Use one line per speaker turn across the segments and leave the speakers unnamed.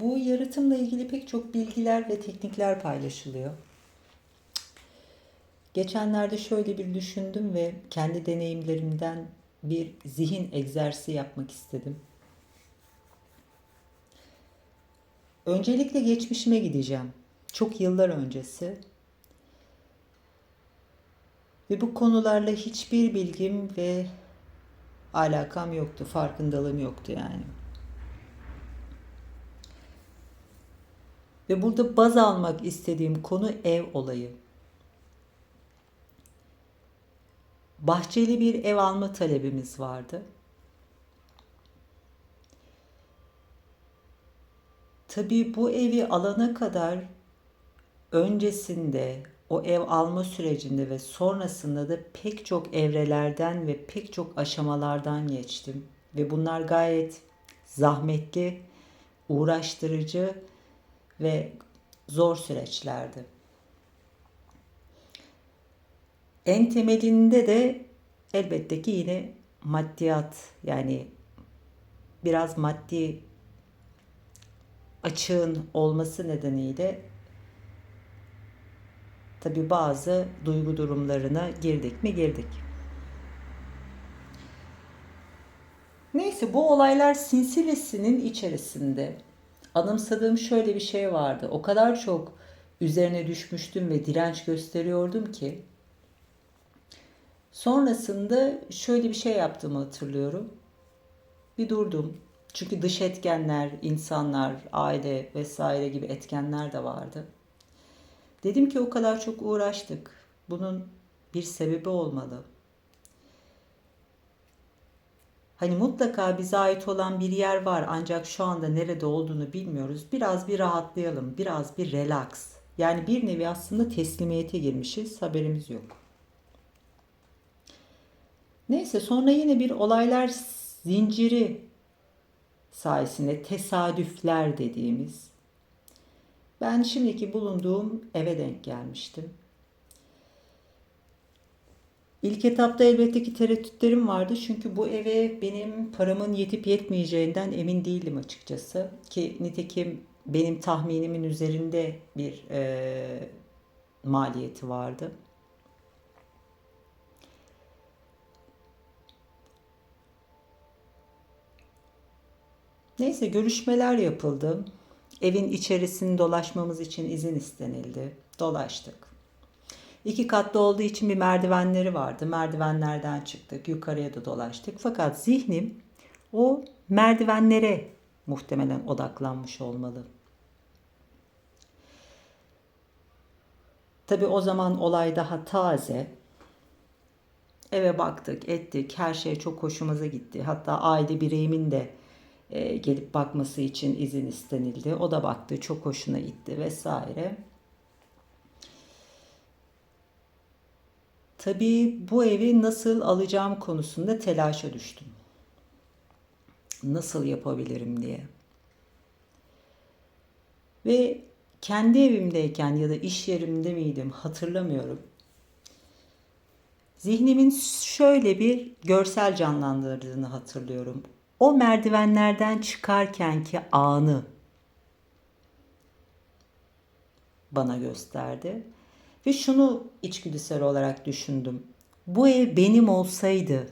Bu yaratımla ilgili pek çok bilgiler ve teknikler paylaşılıyor. Geçenlerde şöyle bir düşündüm ve kendi deneyimlerimden bir zihin egzersizi yapmak istedim. Öncelikle geçmişime gideceğim. Çok yıllar öncesi. Ve bu konularla hiçbir bilgim ve alakam yoktu, farkındalığım yoktu yani. Ve burada baz almak istediğim konu ev olayı. Bahçeli bir ev alma talebimiz vardı. Tabii bu evi alana kadar öncesinde o ev alma sürecinde ve sonrasında da pek çok evrelerden ve pek çok aşamalardan geçtim. Ve bunlar gayet zahmetli, uğraştırıcı ve zor süreçlerdi. En temelinde de elbette ki yine maddiyat yani biraz maddi açığın olması nedeniyle tabi bazı duygu durumlarına girdik mi girdik. Neyse bu olaylar sinsilesinin içerisinde anımsadığım şöyle bir şey vardı. O kadar çok üzerine düşmüştüm ve direnç gösteriyordum ki sonrasında şöyle bir şey yaptığımı hatırlıyorum. Bir durdum. Çünkü dış etkenler, insanlar, aile vesaire gibi etkenler de vardı. Dedim ki o kadar çok uğraştık. Bunun bir sebebi olmalı. Hani mutlaka bize ait olan bir yer var ancak şu anda nerede olduğunu bilmiyoruz. Biraz bir rahatlayalım, biraz bir relax. Yani bir nevi aslında teslimiyete girmişiz, haberimiz yok. Neyse sonra yine bir olaylar zinciri sayesinde tesadüfler dediğimiz ben şimdiki bulunduğum eve denk gelmiştim. İlk etapta elbette ki tereddütlerim vardı çünkü bu eve benim paramın yetip yetmeyeceğinden emin değildim açıkçası. Ki nitekim benim tahminimin üzerinde bir e, maliyeti vardı. Neyse görüşmeler yapıldı. Evin içerisini dolaşmamız için izin istenildi. Dolaştık. İki katlı olduğu için bir merdivenleri vardı. Merdivenlerden çıktık. Yukarıya da dolaştık. Fakat zihnim o merdivenlere muhtemelen odaklanmış olmalı. Tabi o zaman olay daha taze. Eve baktık, ettik. Her şey çok hoşumuza gitti. Hatta aile bireyimin de e, gelip bakması için izin istenildi. O da baktı, çok hoşuna gitti vesaire. Tabii bu evi nasıl alacağım konusunda telaşa düştüm. Nasıl yapabilirim diye. Ve kendi evimdeyken ya da iş yerimde miydim hatırlamıyorum. Zihnimin şöyle bir görsel canlandırdığını hatırlıyorum o merdivenlerden çıkarkenki anı bana gösterdi. Ve şunu içgüdüsel olarak düşündüm. Bu ev benim olsaydı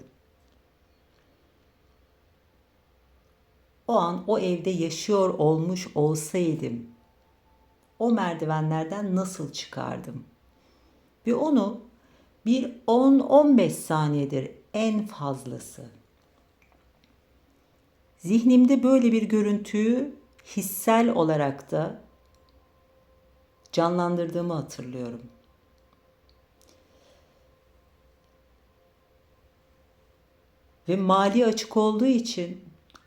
o an o evde yaşıyor olmuş olsaydım o merdivenlerden nasıl çıkardım? Ve onu bir 10-15 saniyedir en fazlası Zihnimde böyle bir görüntüyü hissel olarak da canlandırdığımı hatırlıyorum. Ve mali açık olduğu için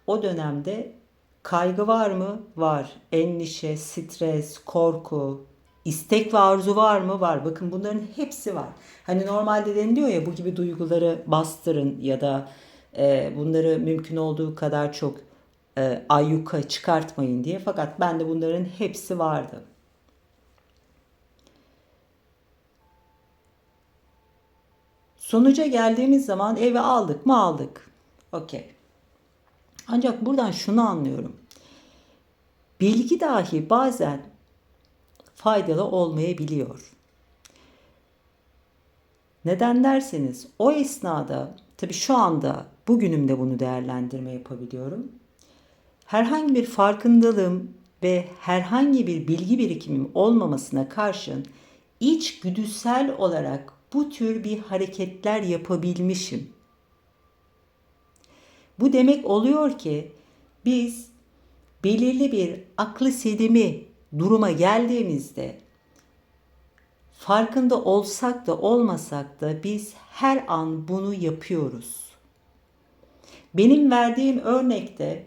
o dönemde kaygı var mı? Var. Endişe, stres, korku, istek ve arzu var mı? Var. Bakın bunların hepsi var. Hani normalde deniliyor ya bu gibi duyguları bastırın ya da e, bunları mümkün olduğu kadar çok e, ayyuka çıkartmayın diye. Fakat ben de bunların hepsi vardı. Sonuca geldiğimiz zaman evi aldık mı aldık. Okey. Ancak buradan şunu anlıyorum. bilgi dahi bazen faydalı olmayabiliyor. Neden derseniz o esnada tabii şu anda bugünümde bunu değerlendirme yapabiliyorum. Herhangi bir farkındalığım ve herhangi bir bilgi birikimim olmamasına karşın içgüdüsel olarak bu tür bir hareketler yapabilmişim. Bu demek oluyor ki biz belirli bir aklı sedimi duruma geldiğimizde farkında olsak da olmasak da biz her an bunu yapıyoruz. Benim verdiğim örnekte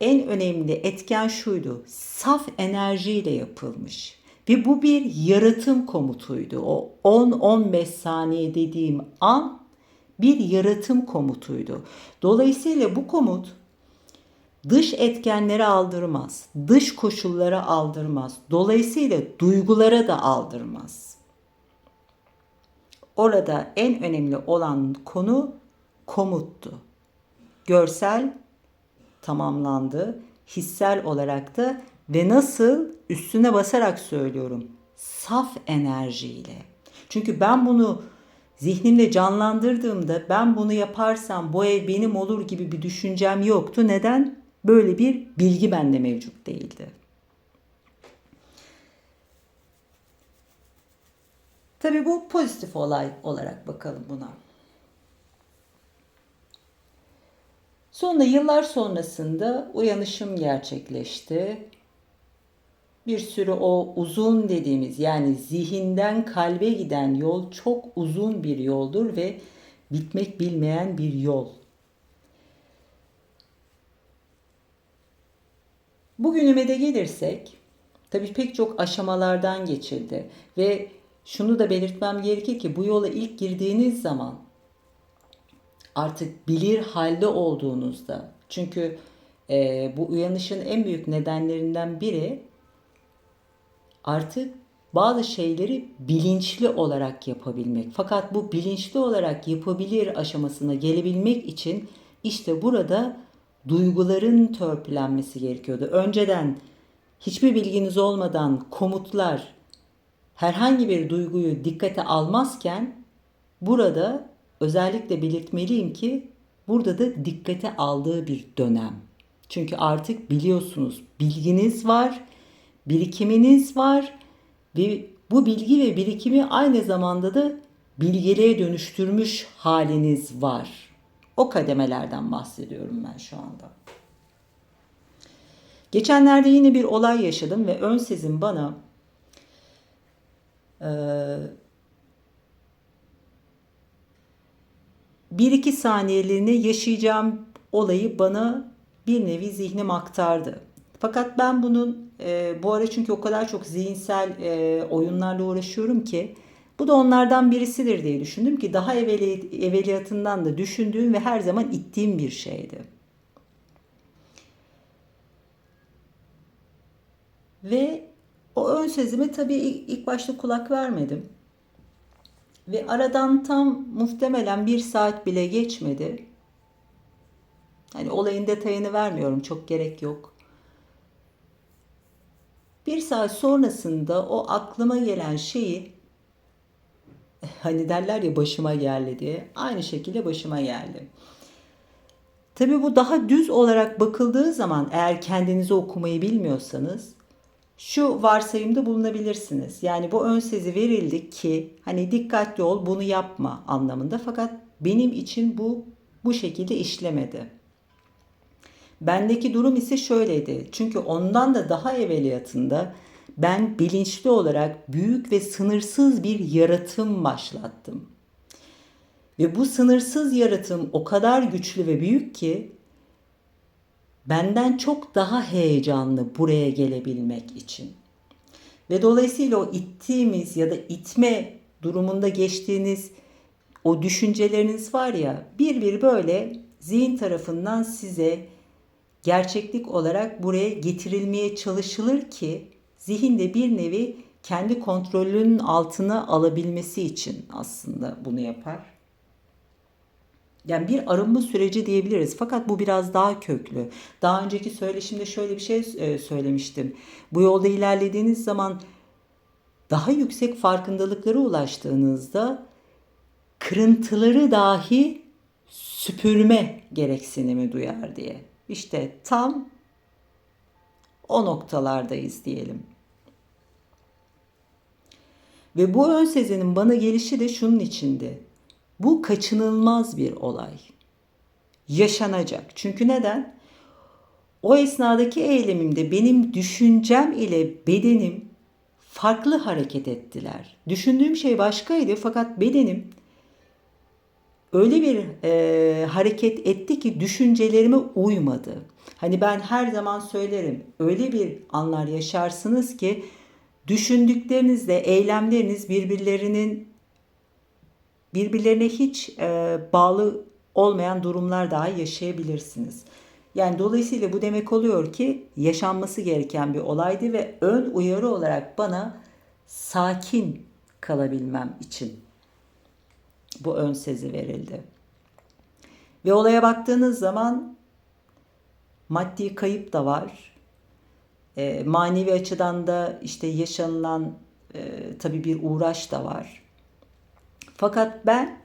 en önemli etken şuydu. Saf enerjiyle yapılmış. Ve bu bir yaratım komutuydu. O 10-15 saniye dediğim an bir yaratım komutuydu. Dolayısıyla bu komut dış etkenlere aldırmaz, dış koşullara aldırmaz. Dolayısıyla duygulara da aldırmaz. Orada en önemli olan konu komuttu. Görsel tamamlandı, hissel olarak da ve nasıl üstüne basarak söylüyorum. Saf enerjiyle. Çünkü ben bunu zihnimde canlandırdığımda ben bunu yaparsam bu ev benim olur gibi bir düşüncem yoktu. Neden? Böyle bir bilgi bende mevcut değildi. Tabii bu pozitif olay olarak bakalım buna. Sonra yıllar sonrasında uyanışım gerçekleşti. Bir sürü o uzun dediğimiz yani zihinden kalbe giden yol çok uzun bir yoldur ve bitmek bilmeyen bir yol. Bugünüme de gelirsek tabii pek çok aşamalardan geçildi ve şunu da belirtmem gerekir ki bu yola ilk girdiğiniz zaman artık bilir halde olduğunuzda çünkü e, bu uyanışın en büyük nedenlerinden biri artık bazı şeyleri bilinçli olarak yapabilmek. Fakat bu bilinçli olarak yapabilir aşamasına gelebilmek için işte burada duyguların törpülenmesi gerekiyordu. Önceden hiçbir bilginiz olmadan komutlar herhangi bir duyguyu dikkate almazken burada özellikle belirtmeliyim ki burada da dikkate aldığı bir dönem. Çünkü artık biliyorsunuz bilginiz var, birikiminiz var ve bu bilgi ve birikimi aynı zamanda da bilgeliğe dönüştürmüş haliniz var. O kademelerden bahsediyorum ben şu anda. Geçenlerde yine bir olay yaşadım ve ön sezim bana e, bir iki saniyeliğine yaşayacağım olayı bana bir nevi zihnim aktardı. Fakat ben bunun e, bu ara çünkü o kadar çok zihinsel e, oyunlarla uğraşıyorum ki bu da onlardan birisidir diye düşündüm ki daha evveli, evveliyatından da düşündüğüm ve her zaman ittiğim bir şeydi. Ve o ön sezime tabii ilk başta kulak vermedim. Ve aradan tam muhtemelen bir saat bile geçmedi. Hani olayın detayını vermiyorum çok gerek yok. Bir saat sonrasında o aklıma gelen şeyi hani derler ya başıma geldi diye aynı şekilde başıma geldi. Tabi bu daha düz olarak bakıldığı zaman eğer kendinizi okumayı bilmiyorsanız şu varsayımda bulunabilirsiniz. Yani bu ön sezi verildi ki hani dikkatli ol bunu yapma anlamında fakat benim için bu bu şekilde işlemedi. Bendeki durum ise şöyleydi. Çünkü ondan da daha evveliyatında ben bilinçli olarak büyük ve sınırsız bir yaratım başlattım. Ve bu sınırsız yaratım o kadar güçlü ve büyük ki benden çok daha heyecanlı buraya gelebilmek için. Ve dolayısıyla o ittiğimiz ya da itme durumunda geçtiğiniz o düşünceleriniz var ya bir bir böyle zihin tarafından size gerçeklik olarak buraya getirilmeye çalışılır ki zihinde bir nevi kendi kontrolünün altına alabilmesi için aslında bunu yapar. Yani bir arınma süreci diyebiliriz. Fakat bu biraz daha köklü. Daha önceki söyleşimde şöyle bir şey e, söylemiştim. Bu yolda ilerlediğiniz zaman daha yüksek farkındalıklara ulaştığınızda kırıntıları dahi süpürme gereksinimi duyar diye. İşte tam o noktalardayız diyelim. Ve bu ön sezinin bana gelişi de şunun içindi. Bu kaçınılmaz bir olay. Yaşanacak. Çünkü neden? O esnadaki eylemimde benim düşüncem ile bedenim farklı hareket ettiler. Düşündüğüm şey başkaydı fakat bedenim öyle bir e, hareket etti ki düşüncelerime uymadı. Hani ben her zaman söylerim öyle bir anlar yaşarsınız ki düşündüklerinizle eylemleriniz birbirlerinin birbirlerine hiç e, bağlı olmayan durumlar daha yaşayabilirsiniz. Yani dolayısıyla bu demek oluyor ki yaşanması gereken bir olaydı ve ön uyarı olarak bana sakin kalabilmem için bu ön sezi verildi. Ve olaya baktığınız zaman maddi kayıp da var. E, manevi açıdan da işte yaşanılan e, tabii bir uğraş da var. Fakat ben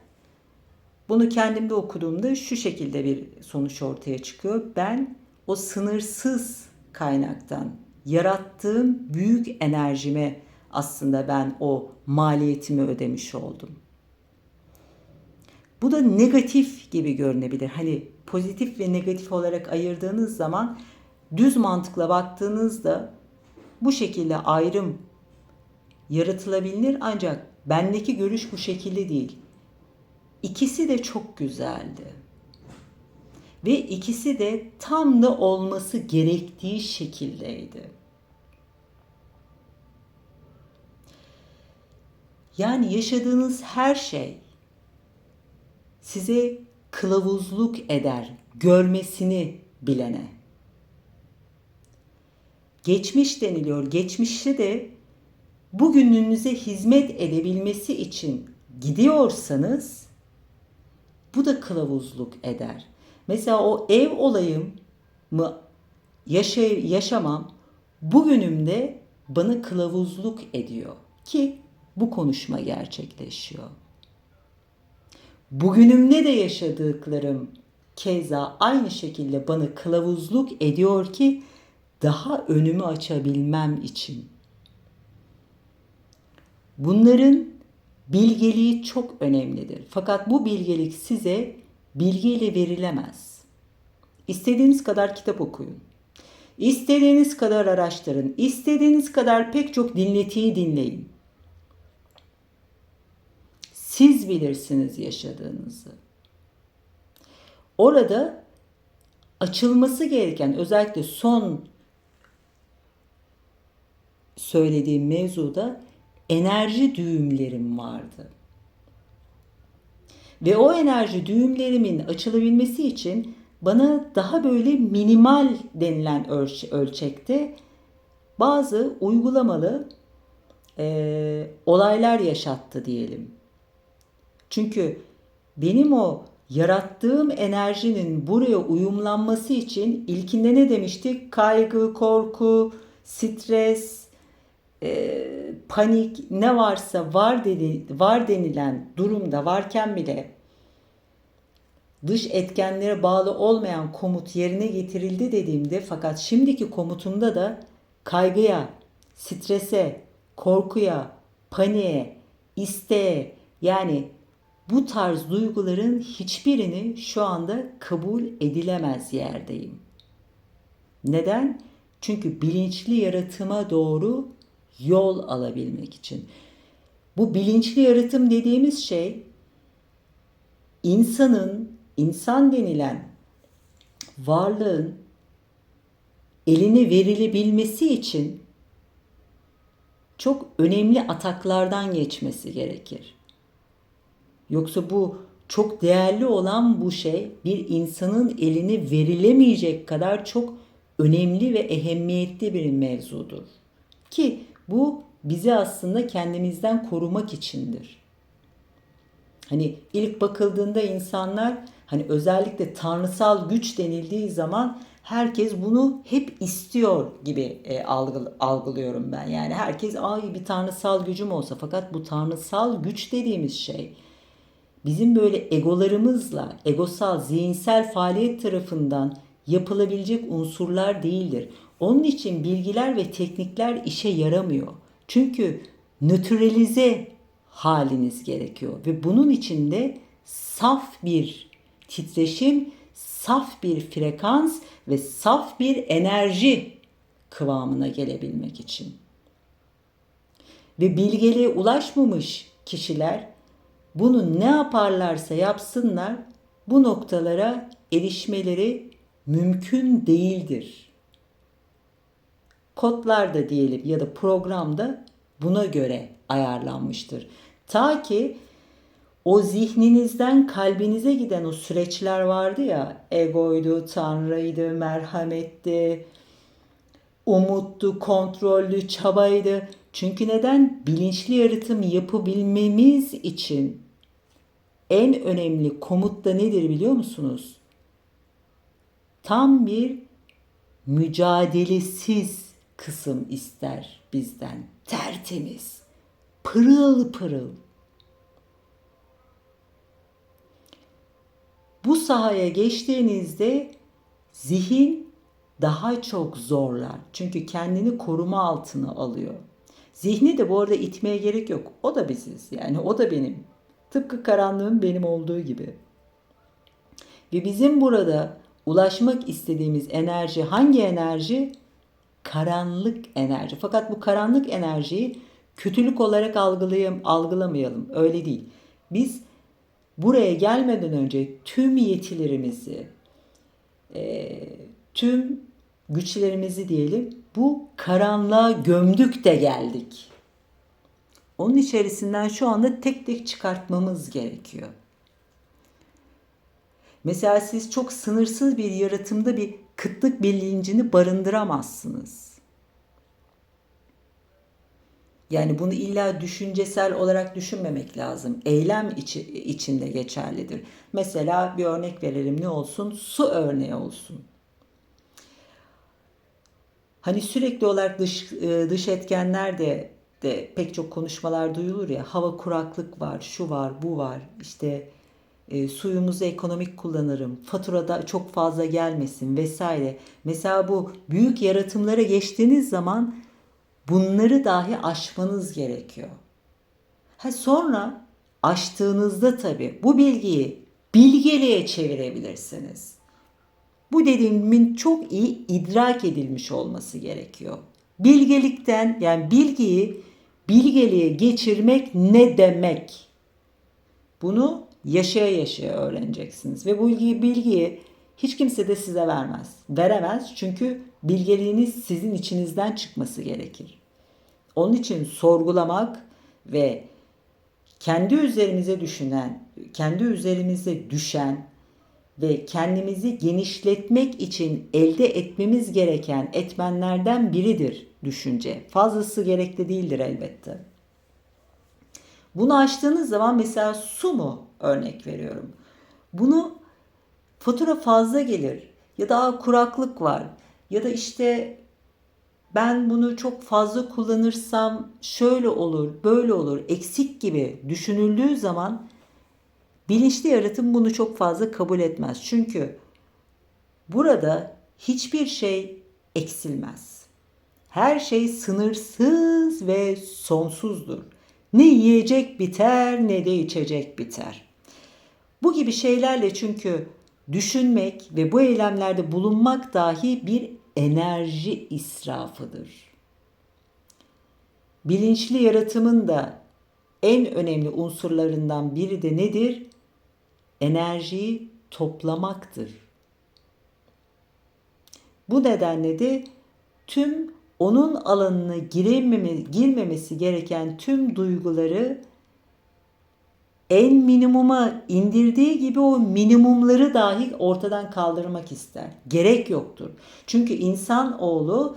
bunu kendimde okuduğumda şu şekilde bir sonuç ortaya çıkıyor. Ben o sınırsız kaynaktan yarattığım büyük enerjime aslında ben o maliyetimi ödemiş oldum. Bu da negatif gibi görünebilir. Hani pozitif ve negatif olarak ayırdığınız zaman düz mantıkla baktığınızda bu şekilde ayrım yaratılabilir ancak bendeki görüş bu şekilde değil. İkisi de çok güzeldi. Ve ikisi de tam da olması gerektiği şekildeydi. Yani yaşadığınız her şey size kılavuzluk eder görmesini bilene. Geçmiş deniliyor. Geçmişte de bugününüze hizmet edebilmesi için gidiyorsanız bu da kılavuzluk eder. Mesela o ev olayım mı yaşay yaşamam bugünümde bana kılavuzluk ediyor ki bu konuşma gerçekleşiyor. Bugünümde de yaşadıklarım keza aynı şekilde bana kılavuzluk ediyor ki daha önümü açabilmem için. Bunların bilgeliği çok önemlidir. Fakat bu bilgelik size bilgiyle verilemez. İstediğiniz kadar kitap okuyun. İstediğiniz kadar araştırın. İstediğiniz kadar pek çok dinletiyi dinleyin. Siz bilirsiniz yaşadığınızı. Orada açılması gereken özellikle son söylediğim mevzuda enerji düğümlerim vardı. Ve o enerji düğümlerimin açılabilmesi için bana daha böyle minimal denilen ölçekte bazı uygulamalı e, olaylar yaşattı diyelim. Çünkü benim o yarattığım enerjinin buraya uyumlanması için ilkinde ne demiştik? Kaygı, korku, stres, e, panik ne varsa var dedi var denilen durumda varken bile dış etkenlere bağlı olmayan komut yerine getirildi dediğimde fakat şimdiki komutumda da kaygıya, strese, korkuya, paniğe, isteğe yani bu tarz duyguların hiçbirini şu anda kabul edilemez yerdeyim. Neden? Çünkü bilinçli yaratıma doğru yol alabilmek için. Bu bilinçli yaratım dediğimiz şey insanın, insan denilen varlığın eline verilebilmesi için çok önemli ataklardan geçmesi gerekir. Yoksa bu çok değerli olan bu şey bir insanın eline verilemeyecek kadar çok önemli ve ehemmiyetli bir mevzudur. Ki bu bizi aslında kendimizden korumak içindir. Hani ilk bakıldığında insanlar Hani özellikle tanrısal güç denildiği zaman herkes bunu hep istiyor gibi e, algı, algılıyorum ben. Yani herkes ay bir tanrısal gücüm olsa fakat bu tanrısal güç dediğimiz şey bizim böyle egolarımızla, egosal, zihinsel faaliyet tarafından yapılabilecek unsurlar değildir. Onun için bilgiler ve teknikler işe yaramıyor. Çünkü nötralize haliniz gerekiyor ve bunun için de saf bir titreşim, saf bir frekans ve saf bir enerji kıvamına gelebilmek için. Ve bilgeliğe ulaşmamış kişiler bunu ne yaparlarsa yapsınlar bu noktalara erişmeleri mümkün değildir. Kodlar da diyelim ya da programda buna göre ayarlanmıştır. Ta ki o zihninizden kalbinize giden o süreçler vardı ya egoydu, tanrıydı, merhametti, umuttu, kontrollü, çabaydı. Çünkü neden? Bilinçli yaratım yapabilmemiz için en önemli komut da nedir biliyor musunuz? Tam bir mücadelesiz kısım ister bizden. Tertemiz, pırıl pırıl. Bu sahaya geçtiğinizde zihin daha çok zorlar. Çünkü kendini koruma altına alıyor. Zihni de bu arada itmeye gerek yok. O da biziz. Yani o da benim. Tıpkı karanlığın benim olduğu gibi. Ve bizim burada ulaşmak istediğimiz enerji hangi enerji? Karanlık enerji. Fakat bu karanlık enerjiyi kötülük olarak algılayam algılamayalım. Öyle değil. Biz buraya gelmeden önce tüm yetilerimizi, e, tüm güçlerimizi diyelim bu karanlığa gömdük de geldik. Onun içerisinden şu anda tek tek çıkartmamız gerekiyor. Mesela siz çok sınırsız bir yaratımda bir kıtlık bilincini barındıramazsınız. Yani bunu illa düşüncesel olarak düşünmemek lazım. Eylem içi, içinde geçerlidir. Mesela bir örnek verelim ne olsun? Su örneği olsun. Hani sürekli olarak dış e, dış etkenler de de pek çok konuşmalar duyulur ya. Hava kuraklık var, şu var, bu var. İşte e, suyumuzu ekonomik kullanırım, faturada çok fazla gelmesin vesaire. Mesela bu büyük yaratımlara geçtiğiniz zaman bunları dahi aşmanız gerekiyor. Ha sonra aştığınızda tabii bu bilgiyi bilgeliğe çevirebilirsiniz. Bu dediğimin çok iyi idrak edilmiş olması gerekiyor. Bilgelikten yani bilgiyi bilgeliğe geçirmek ne demek? Bunu yaşaya yaşaya öğreneceksiniz ve bu bilgiyi, bilgiyi hiç kimse de size vermez. Veremez çünkü bilgeliğiniz sizin içinizden çıkması gerekir. Onun için sorgulamak ve kendi üzerimize düşünen, kendi üzerimize düşen ve kendimizi genişletmek için elde etmemiz gereken etmenlerden biridir düşünce. Fazlası gerekli değildir elbette. Bunu açtığınız zaman mesela su mu örnek veriyorum. Bunu fatura fazla gelir ya da kuraklık var ya da işte ben bunu çok fazla kullanırsam şöyle olur, böyle olur, eksik gibi düşünüldüğü zaman bilinçli yaratım bunu çok fazla kabul etmez. Çünkü burada hiçbir şey eksilmez. Her şey sınırsız ve sonsuzdur. Ne yiyecek biter ne de içecek biter. Bu gibi şeylerle çünkü düşünmek ve bu eylemlerde bulunmak dahi bir enerji israfıdır. Bilinçli yaratımın da en önemli unsurlarından biri de nedir? Enerjiyi toplamaktır. Bu nedenle de tüm onun alanına girmemesi gereken tüm duyguları en minimuma indirdiği gibi o minimumları dahi ortadan kaldırmak ister. Gerek yoktur. Çünkü insan oğlu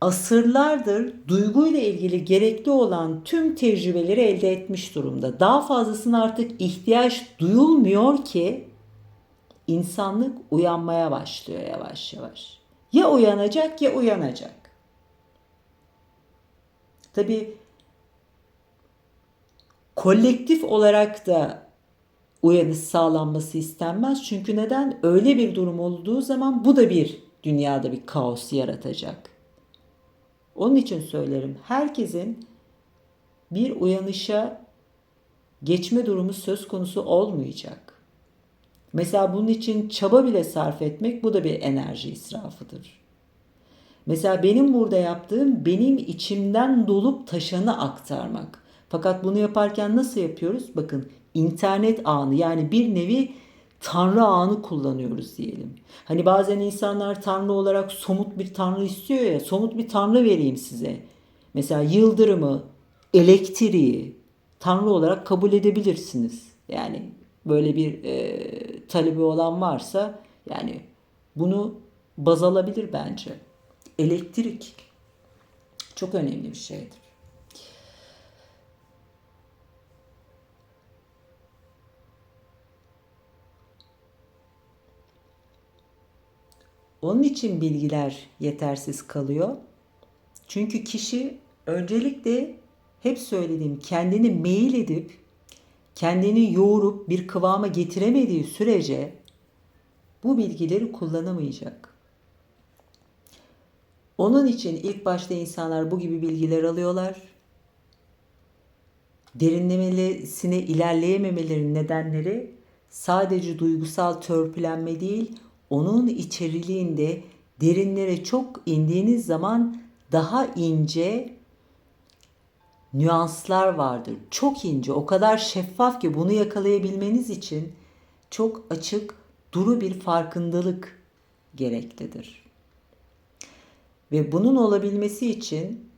asırlardır duyguyla ilgili gerekli olan tüm tecrübeleri elde etmiş durumda. Daha fazlasına artık ihtiyaç duyulmuyor ki insanlık uyanmaya başlıyor yavaş yavaş. Ya uyanacak ya uyanacak. Tabi kolektif olarak da uyanış sağlanması istenmez. Çünkü neden? Öyle bir durum olduğu zaman bu da bir dünyada bir kaos yaratacak. Onun için söylerim. Herkesin bir uyanışa geçme durumu söz konusu olmayacak. Mesela bunun için çaba bile sarf etmek bu da bir enerji israfıdır. Mesela benim burada yaptığım benim içimden dolup taşanı aktarmak. Fakat bunu yaparken nasıl yapıyoruz? Bakın internet ağını yani bir nevi tanrı ağını kullanıyoruz diyelim. Hani bazen insanlar tanrı olarak somut bir tanrı istiyor ya somut bir tanrı vereyim size. Mesela yıldırımı, elektriği tanrı olarak kabul edebilirsiniz. Yani böyle bir e, talebi olan varsa yani bunu baz alabilir bence. Elektrik çok önemli bir şeydir. Onun için bilgiler yetersiz kalıyor. Çünkü kişi öncelikle hep söylediğim kendini meyil edip kendini yoğurup bir kıvama getiremediği sürece bu bilgileri kullanamayacak. Onun için ilk başta insanlar bu gibi bilgiler alıyorlar. Derinlemesine ilerleyememelerinin nedenleri sadece duygusal törpülenme değil, onun içeriliğinde derinlere çok indiğiniz zaman daha ince nüanslar vardır. Çok ince, o kadar şeffaf ki bunu yakalayabilmeniz için çok açık, duru bir farkındalık gereklidir. Ve bunun olabilmesi için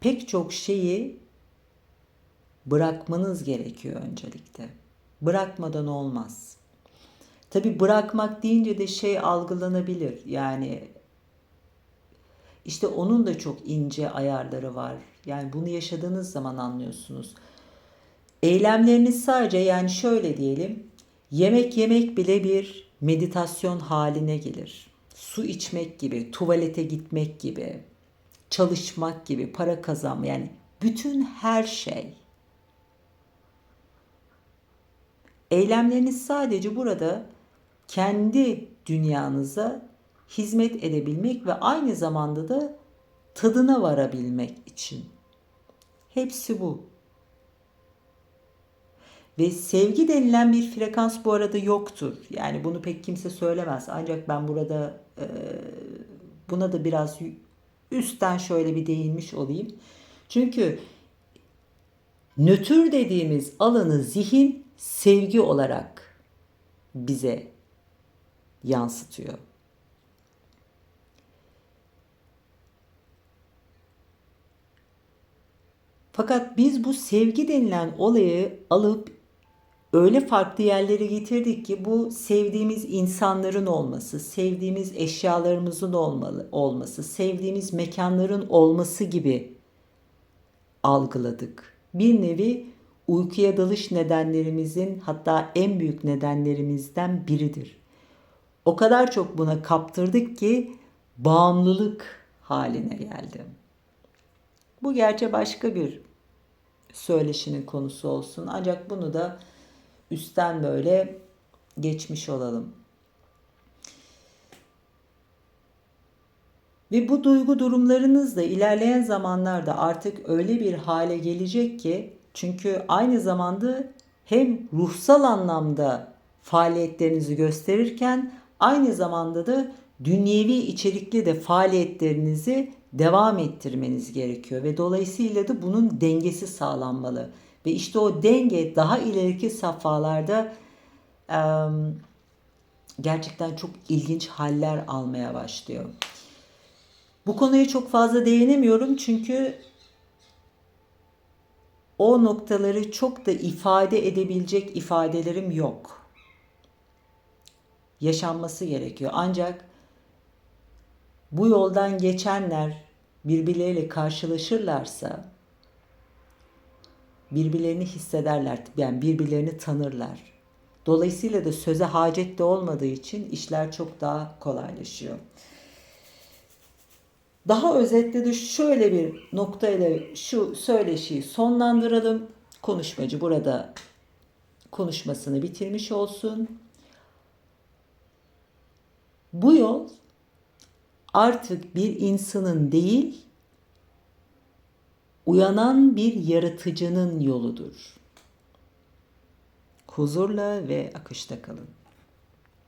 pek çok şeyi bırakmanız gerekiyor öncelikle. Bırakmadan olmaz. Tabi bırakmak deyince de şey algılanabilir. Yani işte onun da çok ince ayarları var. Yani bunu yaşadığınız zaman anlıyorsunuz. Eylemleriniz sadece yani şöyle diyelim. Yemek yemek bile bir meditasyon haline gelir. Su içmek gibi, tuvalete gitmek gibi, çalışmak gibi, para kazanma yani bütün her şey. Eylemleriniz sadece burada kendi dünyanıza hizmet edebilmek ve aynı zamanda da tadına varabilmek için. Hepsi bu. Ve sevgi denilen bir frekans bu arada yoktur. Yani bunu pek kimse söylemez. Ancak ben burada buna da biraz üstten şöyle bir değinmiş olayım. Çünkü nötr dediğimiz alanı zihin sevgi olarak bize yansıtıyor. Fakat biz bu sevgi denilen olayı alıp öyle farklı yerlere getirdik ki bu sevdiğimiz insanların olması, sevdiğimiz eşyalarımızın olmalı, olması, sevdiğimiz mekanların olması gibi algıladık. Bir nevi uykuya dalış nedenlerimizin hatta en büyük nedenlerimizden biridir. O kadar çok buna kaptırdık ki bağımlılık haline geldi. Bu gerçi başka bir söyleşinin konusu olsun. Ancak bunu da üstten böyle geçmiş olalım. Ve bu duygu durumlarınız da ilerleyen zamanlarda artık öyle bir hale gelecek ki çünkü aynı zamanda hem ruhsal anlamda faaliyetlerinizi gösterirken aynı zamanda da dünyevi içerikli de faaliyetlerinizi devam ettirmeniz gerekiyor ve dolayısıyla da bunun dengesi sağlanmalı. Ve işte o denge daha ileriki safhalarda e, gerçekten çok ilginç haller almaya başlıyor. Bu konuya çok fazla değinemiyorum çünkü o noktaları çok da ifade edebilecek ifadelerim yok. Yaşanması gerekiyor. Ancak bu yoldan geçenler birbirleriyle karşılaşırlarsa birbirlerini hissederler. Yani birbirlerini tanırlar. Dolayısıyla da söze hacet de olmadığı için işler çok daha kolaylaşıyor. Daha özetle de şöyle bir noktayla şu söyleşiyi sonlandıralım. Konuşmacı burada konuşmasını bitirmiş olsun. Bu yol artık bir insanın değil, uyanan bir yaratıcının yoludur. Huzurla ve akışta kalın.